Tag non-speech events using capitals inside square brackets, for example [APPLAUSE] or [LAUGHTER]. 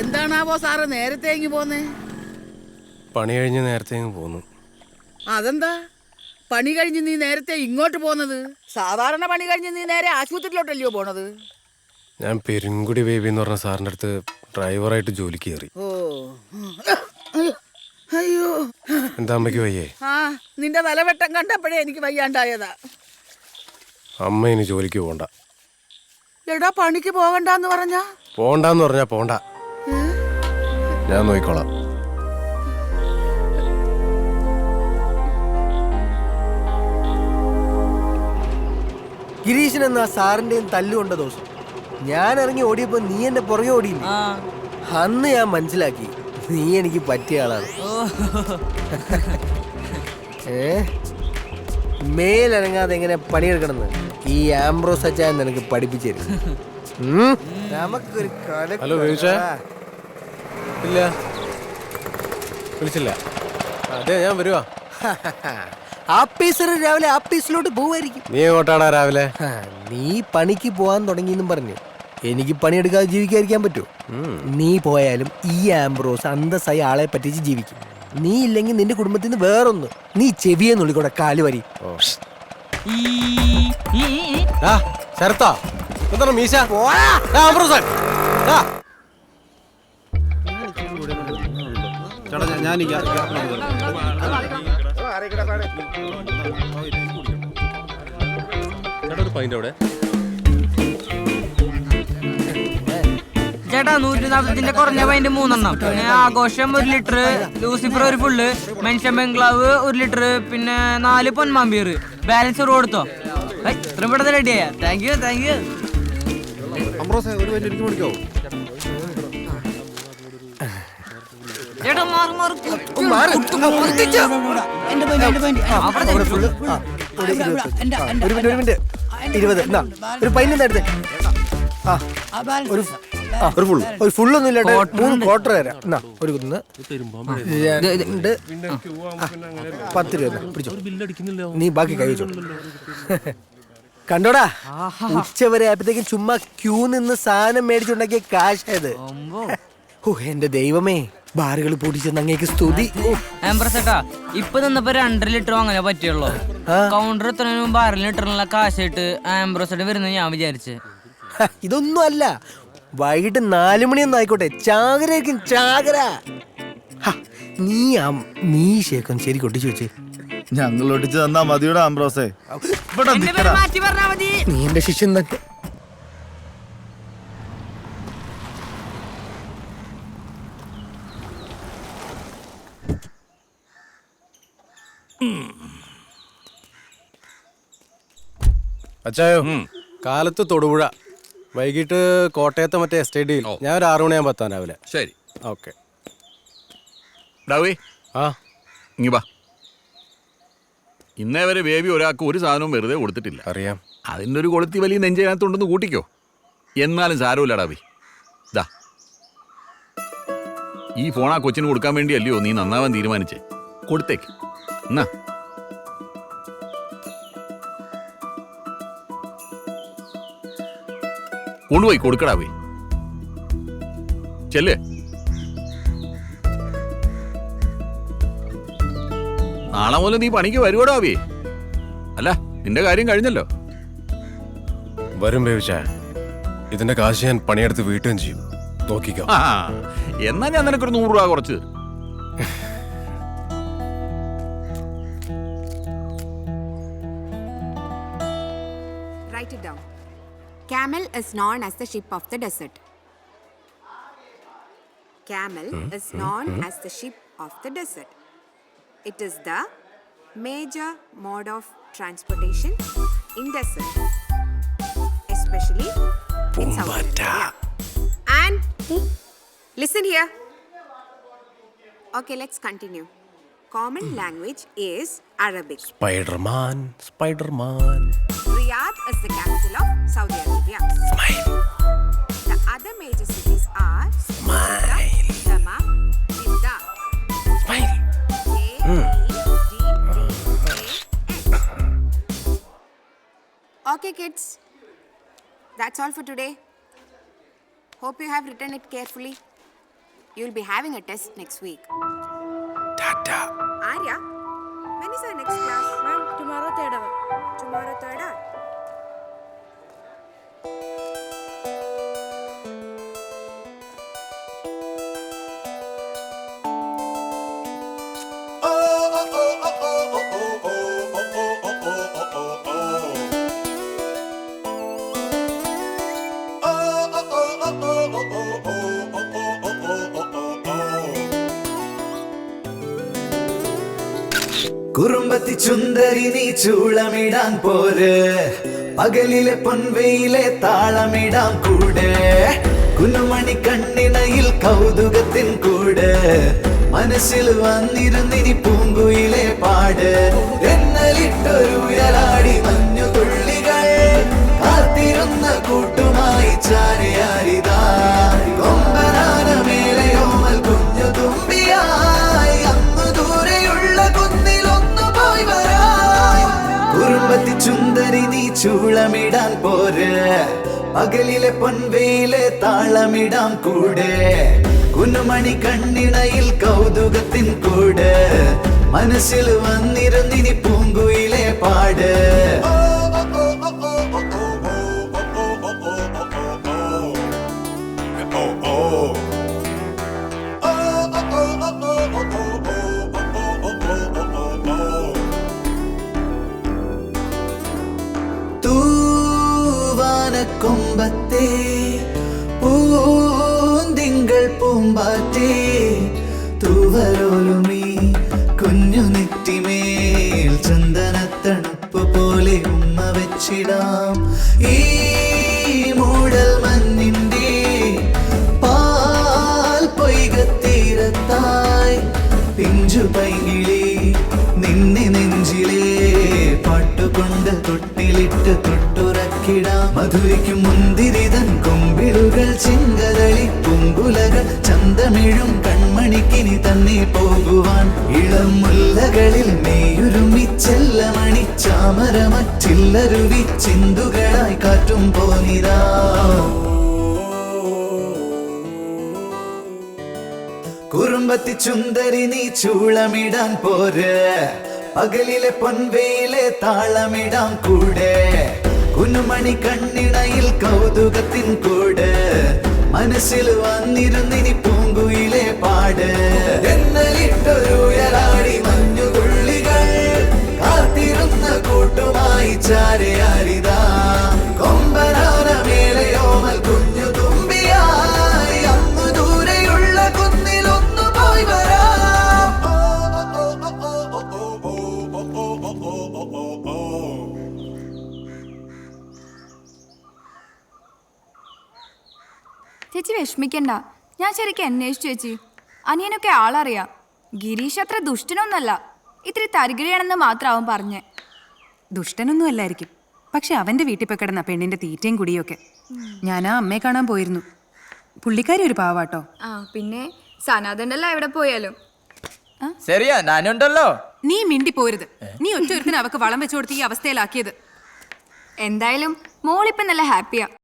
എന്താണാവോ സാറ് നേരത്തെ ഇങ്ങ് പോന്നേ? പണി കഴിഞ്ഞ് നേരത്തെ പോന്നു. അതെന്താ? പണി കഴിഞ്ഞ് നീ നേരത്തെ ഇങ്ങോട്ട് പോന്നത്? സാധാരണ പണി കഴിഞ്ഞ് നീ നേരെ ആശുപത്രിയിലോട്ടല്ലയോ പോണത്? ഞാൻ പെരുങ്കുടി ബേബി എന്ന് പറഞ്ഞ സാറിന്റെ അടുത്ത് ഡ്രൈവറായിട്ട് ജോലിക്ക് കയറി. ഓ. അയ്യോ. എന്താ അമ്മയ്ക്ക് വയ്യേ? ആ നിന്റെ തലവെട്ടം കണ്ടപ്പോഴേ എനിക്ക് വയ്യാണ്ടായതാ. അമ്മ ഇനി ജോലിക്ക് പോണ്ട എടാ പണിക്ക് പോകണ്ടെന്ന് പറഞ്ഞാ? പോണ്ടെന്ന് പറഞ്ഞാ പോണ്ട. ഞാൻ നോക്കിക്കോളാം. ഗിരീഷൻ എന്ന സാറിന്റെയും തല്ലുകൊണ്ട ദോഷം ഞാൻ ഇറങ്ങി ഓടിയപ്പോ നീ എന്റെ പുറകെ ഓടിയില്ല? അന്ന് ഞാൻ മനസ്സിലാക്കി നീ എനിക്ക് പറ്റിയ ആളാണ്. ഏ? മേലനങ്ങാതെ എങ്ങനെ പണിയെടുക്കണമെന്ന് ഈ ആംബ്രോസ് അച്ചാൻ നിനക്ക് പഠിപ്പിച്ചു തരും. നമുക്കൊരു ഹലോ. ഇല്ല. വിളിച്ചില്ല. അതെ ഞാൻ വരുവാ. ആപ്പീസർ രാവിലെ ആപ്പീസിലോട്ട് പോവായിരിക്കും നീ എങ്ങോട്ടാടാ രാവിലെ? നീ പണിക്ക് പോവാൻ തുടങ്ങിയെന്നും പറഞ്ഞു. എനിക്ക് പണിയെടുക്കാതെ ജീവിക്കാതിരിക്കാൻ പറ്റുമോ നീ പോയാലും ഈ ആംബ്രോസ് അന്തസ്സായി ആളെ പറ്റിച്ച് ജീവിക്കും. നീ ഇല്ലെങ്കിൽ നിന്റെ കുടുംബത്തിൽ നിന്ന് വേറൊന്ന്. നീ ചെവിയെ നുള്ളിക്കൂടെ കാൽ വരി. ആ ശരത്താ. എന്താണ് മീശ? ആംബ്രോസ്. ആ. ഞാൻ-. ചേട്ടാ നൂറ്റി നാൽപ്പത്തിന്റെ കുറഞ്ഞ പൈന്റ് മൂന്നെണ്ണം. പിന്നെ ആഘോഷം ഒരു ലിറ്റർ ലൂസിഫർ ഒരു ഫുള്ള് മെൻഷൻ ബംഗ്ലാവ് ഒരു ലിറ്റർ പിന്നെ നാല് പൊന്മാമ്പിയർ ബാലൻസ് ഒരു കൊടുത്തോ ഇത്രയും പെട്ടെന്ന് റെഡിയായ താങ്ക് യു താങ്ക് യു അമ്പ്രോസേ ഒരു പൈന്റ് എനിക്ക് മേടിക്കാവോ ഇരുപത് എന്നാ ഒരു എടുത്ത്. ആ ഒരു ആ, ഒരു ഫുൾ ഒരു ഫുള്ളൊന്നും ഇല്ല മൂന്ന് ക്വാർട്ടർ തരാം എന്നാ ഒരു കുന്ന് രണ്ട് ആ, പത്ത് രൂപ പിടിച്ചോ. നീ ബാക്കി കഴിച്ചോ [LAUGHS] കണ്ടോടാ? ഉച്ച വരെ ആയപ്പോഴത്തേക്കും ചുമ്മാ ക്യൂ നിന്ന് സാധനം മേടിച്ചുണ്ടാക്കിയ കാശായത് ഓ എന്റെ ദൈവമേ. ബാറുകൾ പൊടിച്ചെന്ന് അങ്ങേക്ക് സ്തുതി. ഇപ്പൊ നിന്നപ്പോ രണ്ടര ലിറ്റർ വാങ്ങാനേ പറ്റിയുള്ളൂ. കൗണ്ടർ എത്തുന്നതിന് മുമ്പ് അര ലിറ്ററിനുള്ള കാശായിട്ട് ആംബ്രോസേട്ട് വരുന്ന ഞാൻ വിചാരിച്ചു. ഇതൊന്നും അല്ല. വൈകിട്ട് നാലു മണിയൊന്നും ആയിക്കോട്ടെ. ചാകരയായിരിക്കും ചാകര. നീ ആ മീശയൊക്കെ ശരി കൊട്ടിച്ചു വെച്ചേ. ഞങ്ങൾ ഒട്ടിച്ചു തന്നാ മതിയുടെ ആംബ്രോസേ. നീ എന്റെ ശിഷ്യൻ തന്നെ. അച്ചായോ കാലത്ത് തൊടുപുഴ വൈകിട്ട് കോട്ടയത്തെ മറ്റേ എസ്റ്റേഡിയിൽ ഞാൻ ഒരു ആറു മണിയാകുമ്പോൾ എത്താൻ രാവിലെ. ശരി. ഓക്കെ. ഡാവേ. ആ. ഇങ്ങി വാ. ഇന്നേ വരെ ബേബി ഒരാൾക്ക് ഒരു സാധനവും വെറുതെ കൊടുത്തിട്ടില്ല. അറിയാം. അതിന്റെ ഒരു കൊളുത്തി വലിയ നെഞ്ചതിനകത്തുണ്ടെന്ന് കൂട്ടിക്കോ. എന്നാലും സാരമില്ല ഡാവി. ദാ. ഈ ഫോൺ ആ കൊച്ചിന് കൊടുക്കാൻ വേണ്ടിയല്ലയോ നീ നന്നാവാൻ തീരുമാനിച്ചേ? കൊടുത്തേക്ക്. എന്നാ കൊണ്ടുപോയി കൊടുക്കടാവേ ചെല്ലേ. നാളെ മുതൽ നീ പണിക്ക് വരുവടാവേ അല്ല നിന്റെ കാര്യം കഴിഞ്ഞല്ലോ. വരും ഇതിന്റെ കാശ് ഞാൻ പണിയെടുത്ത് വീട്ടുകയും ചെയ്യും. നോക്കിക്കോ. എന്നാ ഞാൻ നിനക്കൊരു നൂറ് രൂപ കുറച്ച് [LAUGHS] Camel is known as the ship of the desert. Camel hmm? is hmm? known hmm? as the ship of the desert. It is the major mode of transportation in desert, especially in South Arabia. And listen here. Okay, let's continue common language is Arabic. Spider Man, Spider Man. Riyadh is the capital of Saudi Arabia. Smile. The other major cities are Smile. Dammam, Jeddah. Smile. Okay, kids. That's all for today. Hope you have written it carefully. You'll be having a test next week. Arya, when is our next class? Ma'am, tomorrow third hour. Tomorrow third കുറുമ്പത്തി ചുന്ദരി നീ ചൂളമിടാൻ പോര്. പകലിലെ പൊൻവയിലെ താളമിടാൻ കൂടെ. കുനുമണി കണ്ണിണയിൽ കൗതുകത്തിൻ കൂടെ. മനസ്സിൽ വന്നിരുന്നിനി പൂങ്കുയിലെ പാട്. എന്നലിട്ടൊരു ഉയലാടി മഞ്ഞു തുള്ളികൾ കാത്തിരുന്ന കൂട്ടുമായി ചാരയാരിതാ ചുന്ദരി നീ ചൂളമിടാൻ പോര്. പകലിലെ പൊൻവെയിലെ താളമിടാം കൂടെ. കുന്നുമണി കണ്ണിണയിൽ കൗതുകത്തിൻ കൂടെ. മനസ്സിൽ വന്നിരുന്നിനി പൂങ്കുയിലെ പാട്. തൂവാനക്കൊമ്പത്തെ പൂന്തിങ്കൾ പൂമ്പാറ്റേ തൂവലോലുമീ കുഞ്ഞു നെറ്റിമേൽ ചന്ദനത്തണുപ്പ് പോലെ ഉമ്മ വെച്ചിടാം. ഈ മൂടൽ മഞ്ഞിന്റെ പാൽ പൊയ്കത്തീരത്തായി പിഞ്ചു പൈകിളി നിന്നെ നെഞ്ചിലേ പാട്ടുകൊണ്ട് തൊട്ടിലിട്ട് തൊട്ടുറക്കിടാം മധുരിക്കും മുന്തിരിതൻ കൊമ്പിലുകൾ ചിങ്കതളി പൂങ്കുലകൾ ചന്തമിഴും കൺമണിക്കിനി തന്നെ പോകുവാൻ ഇളം മുല്ലകളിൽ മേയുരുമി ചെല്ലമണി ചാമരമറ്റില്ലരുവി ചിന്തുകളായി കാറ്റും പോനിതാ. കുറുമ്പത്തി ചുന്തരി നീ ചൂളമിടാൻ പോര്. പകലിലെ പൊൻവെയിലെ താളമിടാം കൂടെ. കുനുമണി കണ്ണിണയിൽ കൗതുകത്തിൻ കൂട്. മനസ്സിൽ വന്നിരുന്നിനി പൂങ്കുയിലെ പാട്. എന്നലിട്ടൊരു ഉയലാടി മഞ്ഞുതുള്ളികൾ കാത്തിരുന്ന കൂട്ടുമായി ചാരയാരിതാ ചേച്ചി വിഷമിക്കണ്ട. ഞാൻ ശരിക്കും അന്വേഷിച്ചു ചേച്ചി. അനിയനൊക്കെ ആളറിയാം. ഗിരീഷ് അത്ര ദുഷ്ടനൊന്നല്ല ഇത്തിരി തരികിഴയാണെന്ന് മാത്രം അവൻ പറഞ്ഞേ. ദുഷ്ടനൊന്നും അല്ലായിരിക്കും. പക്ഷെ അവന്റെ വീട്ടിൽ പോയി കിടന്ന പെണ്ണിന്റെ തീറ്റയും കുടിയൊക്കെ. ഞാൻ ആ അമ്മയെ കാണാൻ പോയിരുന്നു. പുള്ളിക്കാരി ഒരു പാവാട്ടോ. ആ പിന്നെ സനാതനല്ല എവിടെ പോയാലും? ശരിയാ ഞാനുണ്ടല്ലോ നീ മിണ്ടി പോരുത്. നീ ഒറ്റ ഒരുത്തിന് അവക്ക് വളം വെച്ചു കൊടുത്ത് ഈ അവസ്ഥയിലാക്കിയത്. എന്തായാലും മോളിപ്പം നല്ല ഹാപ്പിയാ.